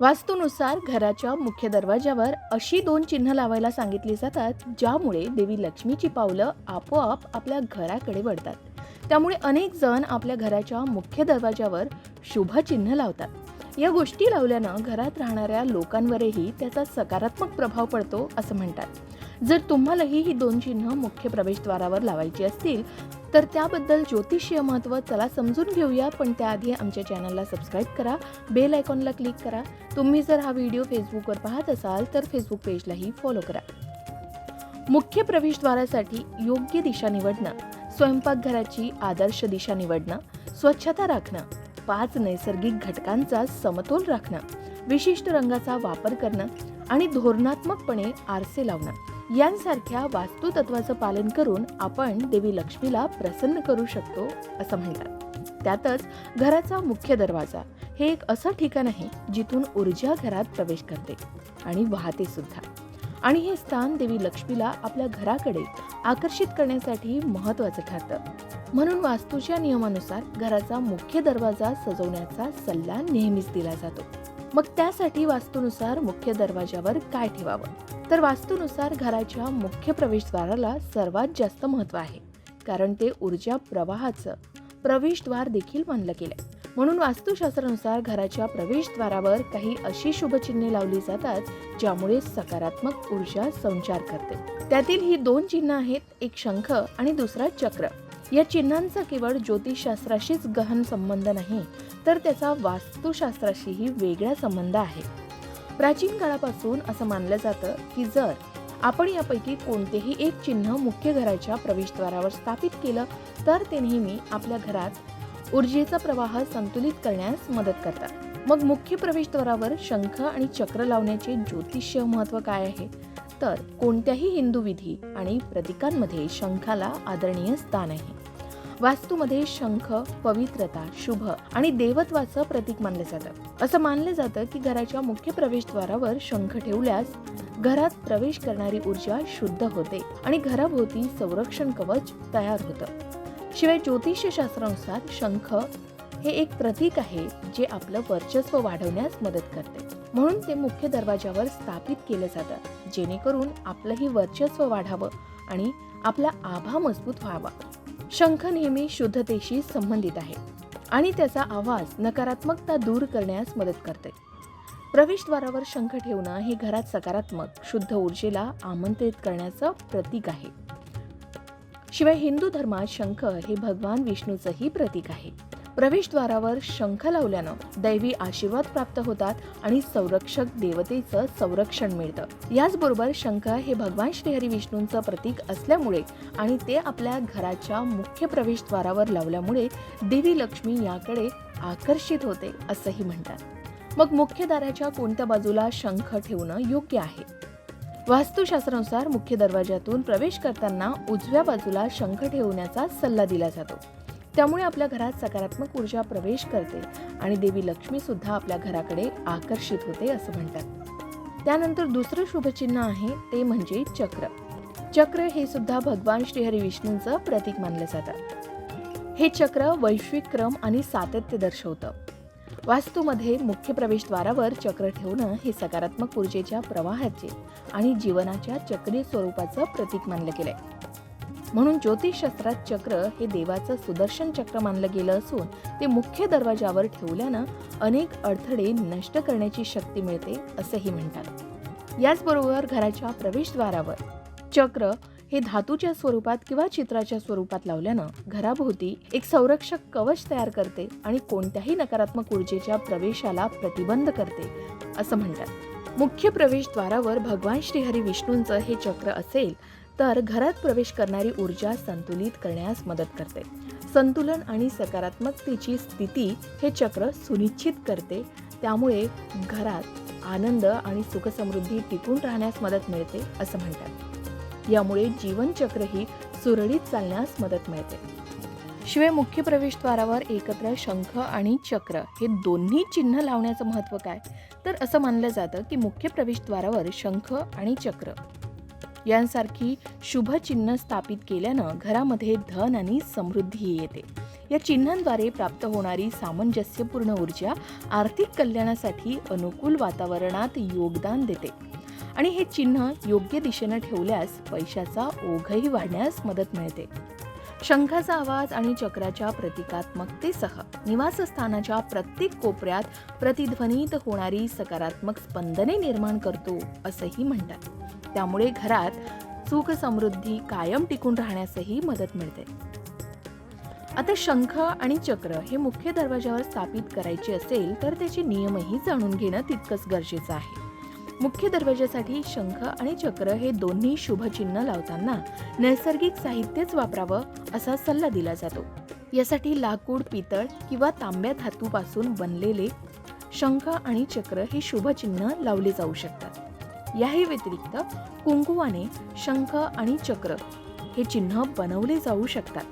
वास्तूनुसार घराच्या मुख्य दरवाजावर अशी दोन चिन्ह लावायला सांगितली जातात ज्यामुळे देवी लक्ष्मीची पावलं आपोआप आपल्या घराकडे वळतात. त्यामुळे अनेक जण आपल्या घराच्या मुख्य दरवाजावर शुभ चिन्ह लावतात. या गोष्टी लावल्यानं घरात राहणाऱ्या लोकांवरही त्याचा सकारात्मक प्रभाव पडतो असं म्हणतात. जर तुम्हालाही ही दोन चिन्ह मुख्य प्रवेशद्वारावर लावायची असतील तर त्याबद्दल ज्योतिषीय महत्त्व चला समजून घेऊया पण त्याआधी आमच्या चॅनलला सबस्क्राईब करा बेल आयकॉनला क्लिक करा. तुम्ही जर हा व्हिडिओ फेसबुकवर पाहत असाल तर फेसबुक पेजलाही फॉलो करा. मुख्य प्रवेशद्वारासाठी योग्य दिशा निवडणं स्वयंपाकघराची आदर्श दिशा निवडणं स्वच्छता राखणं पाच नैसर्गिक घटकांचा समतोल राखणं विशिष्ट रंगाचा वापर करणं आणि धोरणात्मकपणे आरसे लावणं. यांसारख्या वास्तुतत्वाचं पालन करून आपण देवी लक्ष्मीला प्रसन्न करू शकतो असं म्हणतात. त्यातच घराचा मुख्य दरवाजा हे एक असं ठिकाण आहे जिथून ऊर्जा घरात प्रवेश करते आणि वाहते सुद्धा. आणि हे स्थान देवी लक्ष्मीला आपल्या घराकडे आकर्षित करण्यासाठी महत्वाचं ठरतं. म्हणून वास्तूच्या नियमानुसार घराचा मुख्य दरवाजा सजवण्याचा सल्ला नेहमीच दिला जातो. मग त्यासाठी वास्तूनुसार मुख्य दरवाजावर काय ठेवावं? तर वास्तूनुसार घराच्या मुख्य प्रवेशद्वाराला सर्वात जास्त महत्त्व आहे कारण ते ऊर्जा प्रवाहाचं प्रवेशद्वार देखील मानलं गेलंय. म्हणून वास्तुशास्त्रानुसार घराच्या प्रवेशद्वारावर काही अशी शुभचिन्हे लावली जातात ज्यामुळे सकारात्मक ऊर्जा संचार करते. त्यातील ही दोन चिन्ह आहेत एक शंख आणि दुसरा चक्र. या चिन्हांचा केवळ ज्योतिषशास्त्राशीच गहन संबंध नाही तर त्याचा वास्तुशास्त्राशीही वेगळा संबंध आहे. प्राचीन काळापासून असं मानलं जातं की जर आपण यापैकी कोणतेही एक चिन्ह मुख्य घराच्या प्रवेशद्वारावर स्थापित केलं तर ते नेहमी आपल्या घरात ऊर्जेचा प्रवाह संतुलित करण्यास मदत करतात. मग मुख्य प्रवेशद्वारावर शंख आणि चक्र लावण्याचे ज्योतिष्य महत्त्व काय आहे? तर कोणत्याही हिंदू विधी आणि प्रतीकांमध्ये शंखाला आदरणीय स्थान आहे. वास्तूमध्ये शंख पवित्रता शुभ आणि देवत्वाचं प्रतीक मानलं जातं. असं मानलं जातं की घराच्या मुख्य प्रवेशद्वारावर शंख ठेवल्यास घरात प्रवेश करणारी ऊर्जा शुद्ध होते आणि घराभोवती संरक्षण कवच तयार होतं. शिवाय ज्योतिषशास्त्रानुसार शंख हे एक प्रतीक आहे जे आपलं वर्चस्व वाढवण्यास मदत करते. म्हणून ते मुख्य दरवाजावर स्थापित केलं जातं. जेणेकरून आपलंही वर्चस्व वाढावं आणि आपला आभा मजबूत व्हावा. शंख नेहमी शुद्धतेशी संबंधित आहे आणि त्याचा आवाज नकारात्मकता दूर करण्यास मदत करते. प्रवेशद्वारावर शंख ठेवणं हे घरात सकारात्मक शुद्ध ऊर्जेला आमंत्रित करण्याचं प्रतीक आहे. शिवाय हिंदू धर्मात शंख हे भगवान विष्णूचंही प्रतीक आहे. प्रवेशद्वारावर शंख लावल्यानं दैवी आशीर्वाद प्राप्त होतात आणि संरक्षक देवतेचं संरक्षण मिळतं. याचबरोबर शंख हे भगवान श्रीहरी विष्णूंचं प्रतीक असल्यामुळे आणि ते आपल्या घराच्या मुख्य प्रवेशद्वारावर लावल्यामुळे देवी लक्ष्मी याकडे आकर्षित होते असंही म्हणतात. मग मुख्य दाराच्या कोणत्या बाजूला शंख ठेवणं योग्य आहे? वास्तुशास्त्रानुसार मुख्य दरवाजातून प्रवेश करताना उजव्या बाजूला शंख ठेवण्याचा सल्ला दिला जातो. त्यामुळे आपल्या घरात सकारात्मक ऊर्जा प्रवेश करते आणि देवी लक्ष्मी सुद्धा आपल्या घराकडे आकर्षित होते असं म्हणतात. त्यानंतर दुसरं शुभचिन्ह आहे ते म्हणजे चक्र. चक्र हे सुद्धा भगवान श्रीहरी विष्णूंचं प्रतीक मानलं जातं. हे चक्र वैश्विक क्रम आणि सातत्य दर्शवतं. वास्तूमध्ये मुख्य प्रवेशद्वारावर चक्र ठेवणं हे सकारात्मक ऊर्जेच्या प्रवाहाचे आणि जीवनाच्या चक्री स्वरूपाचं प्रतीक मानलं गेलंय. म्हणून ज्योतिषशास्त्रात चक्र हे देवाचं सुदर्शन चक्र मानलं गेलं असून ते मुख्य दरवाजावर ठेवल्यानं अनेक अडथळे नष्ट करण्याची शक्ती मिळते असंही म्हणतात. याचबरोबर घराच्या प्रवेशद्वारावर चक्र हे धातूच्या स्वरूपात किंवा चित्राच्या स्वरूपात लावल्यानं घराभोवती एक संरक्षक कवच तयार करते आणि कोणत्याही नकारात्मक ऊर्जेच्या प्रवेशाला प्रतिबंध करते असं म्हणतात. मुख्य प्रवेशद्वारावर भगवान श्रीहरी विष्णूंचं हे चक्र असेल तर घरात प्रवेश करणारी ऊर्जा संतुलित करण्यास मदत करते. संतुलन आणि सकारात्मकतेची स्थिती हे चक्र सुनिश्चित करते. त्यामुळे घरात आनंद आणि सुखसमृद्धी टिकून राहण्यास मदत मिळते असं म्हणतात. यामुळे जीवनचक्रही सुरळीत चालण्यास मदत मिळते. शिवाय मुख्य प्रवेशद्वारावर एकत्र शंख आणि चक्र हे दोन्ही चिन्ह लावण्याचं महत्त्व काय? तर असं मानलं जातं की मुख्य प्रवेशद्वारावर शंख आणि चक्र. यांसारखी शुभ चिन्ह स्थापित केल्यानं घरामध्ये धन आणि समृद्धी येते. या चिन्हांद्वारे प्राप्त होणारी सामंजस्यपूर्ण ऊर्जा आर्थिक कल्याणासाठी अनुकूल वातावरणात योगदान देते. आणि हे चिन्ह योग्य दिशेनं ठेवल्यास पैशाचा ओघही वाढण्यास मदत मिळते. शंखाचा आवाज आणि चक्राच्या प्रतिकात्मकतेसह निवासस्थानाच्या प्रत्येक कोपऱ्यात प्रतिध्वनित होणारी सकारात्मक स्पंदने निर्माण करतो असंही म्हणतात. त्यामुळे घरात सुख समृद्धी कायम टिकून राहण्यासही मदत मिळते. आता शंख आणि चक्र हे मुख्य दरवाजावर स्थापित करायचे असेल तर त्याचे नियमही जाणून घेणं तितकंच गरजेचं आहे. मुख्य दरवाजासाठी शंख आणि चक्र हे दोन्ही शुभचिन्ह लावताना नैसर्गिक साहित्यच वापरावं असा सल्ला दिला जातो. यासाठी लाकूड पितळ किंवा तांब्या धातूपासून बनलेले शंख आणि चक्र हे शुभचिन्ह लावले जाऊ शकतात. याही व्यतिरिक्त कुंकुवाने शंख आणि चक्र हे चिन्ह बनवले जाऊ शकतात.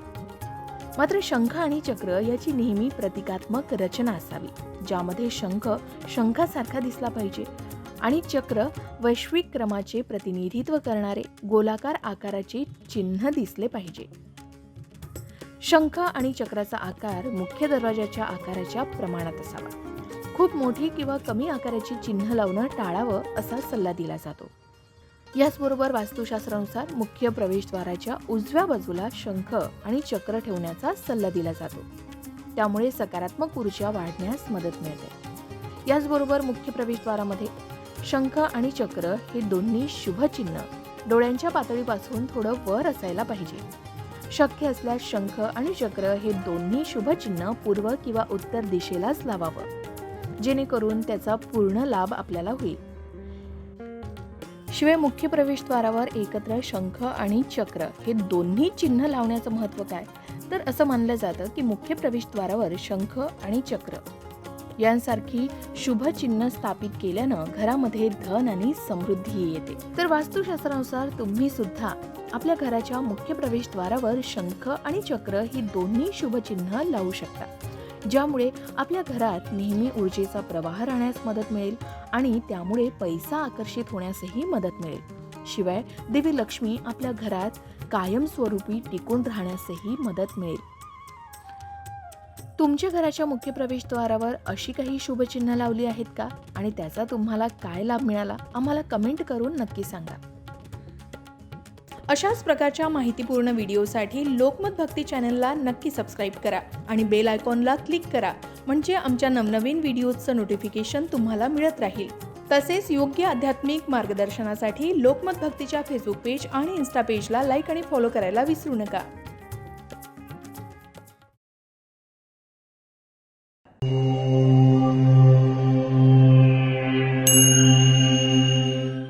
मात्र शंख आणि चक्र याची नेहमी प्रतिकात्मक रचना असावी ज्यामध्ये शंख शंखासारखा दिसला पाहिजे आणि चक्र वैश्विक क्रमाचे प्रतिनिधित्व करणारे गोलाकार आकाराचे चिन्ह दिसले पाहिजे. शंख आणि चक्राचा आकार मुख्य दरवाजाच्या आकाराच्या प्रमाणात असावा. खूप मोठी किंवा कमी आकाराची चिन्ह लावणं टाळावं असा सल्ला दिला जातो. याचबरोबर वास्तुशास्त्रानुसार मुख्य प्रवेशद्वाराच्या उजव्या बाजूला शंख आणि चक्र ठेवण्याचा सल्ला दिला जातो. त्यामुळे सकारात्मक ऊर्जा वाढण्यास मदत मिळते. याचबरोबर मुख्य प्रवेशद्वारामध्ये शंख आणि चक्र हे दोन्ही शुभचिन्ह. डोळ्यांच्या पातळीपासून थोडं वर असायला पाहिजे. शक्य असल्यास शंख आणि चक्र हे दोन्ही शुभचिन्ह पूर्व किंवा उत्तर दिशेलाच लावावं. जेणेकरून त्याचा पूर्ण लाभ आपल्याला होईल. शिवाय मुख्य प्रवेशद्वारावर एकत्र शंख आणि चक्र हे दोन्ही चिन्ह लावण्याचं महत्त्व काय? तर असं मानलं जातं की मुख्य प्रवेशद्वारावर शंख आणि चक्र. यांसारखी शुभचिन्ह स्थापित केल्यानं घरामध्ये धन आणि समृद्धी येते. तर वास्तुशास्त्रानुसार तुम्ही सुद्धा आपल्या घराच्या मुख्य प्रवेशद्वारावर शंख आणि चक्र ही दोन्ही शुभचिन्ह लावू शकता ज्यामुळे आपल्या घरात नेहमी ऊर्जेचा प्रवाह राहण्यास मदत मिळेल आणि त्यामुळे पैसा आकर्षित होण्यासही मदत मिळेल. शिवाय देवी लक्ष्मी आपल्या घरात कायमस्वरूपी टिकून राहण्यासही मदत मिळेल. तुमच्या घराच्या मुख्य प्रवेशद्वारावर अशी काही शुभचिन्ह लावली आहेत का? आणि त्याचा तुम्हाला काय लाभ मिळाला? आम्हाला कमेंट करून नक्की सांगा. अशाच प्रकारच्या माहितीपूर्ण व्हिडिओसाठी लोकमत भक्ती चॅनलला नक्की सबस्क्राईब करा आणि बेल आयकॉनला क्लिक करा म्हणजे आमच्या नवनवीन व्हिडिओजचं नोटिफिकेशन तुम्हाला मिळत राहील. तसेच योग्य आध्यात्मिक मार्गदर्शनासाठी लोकमत भक्तीच्या फेसबुक पेज आणि इन्स्टा पेजला लाईक आणि फॉलो करायला विसरू नका. Música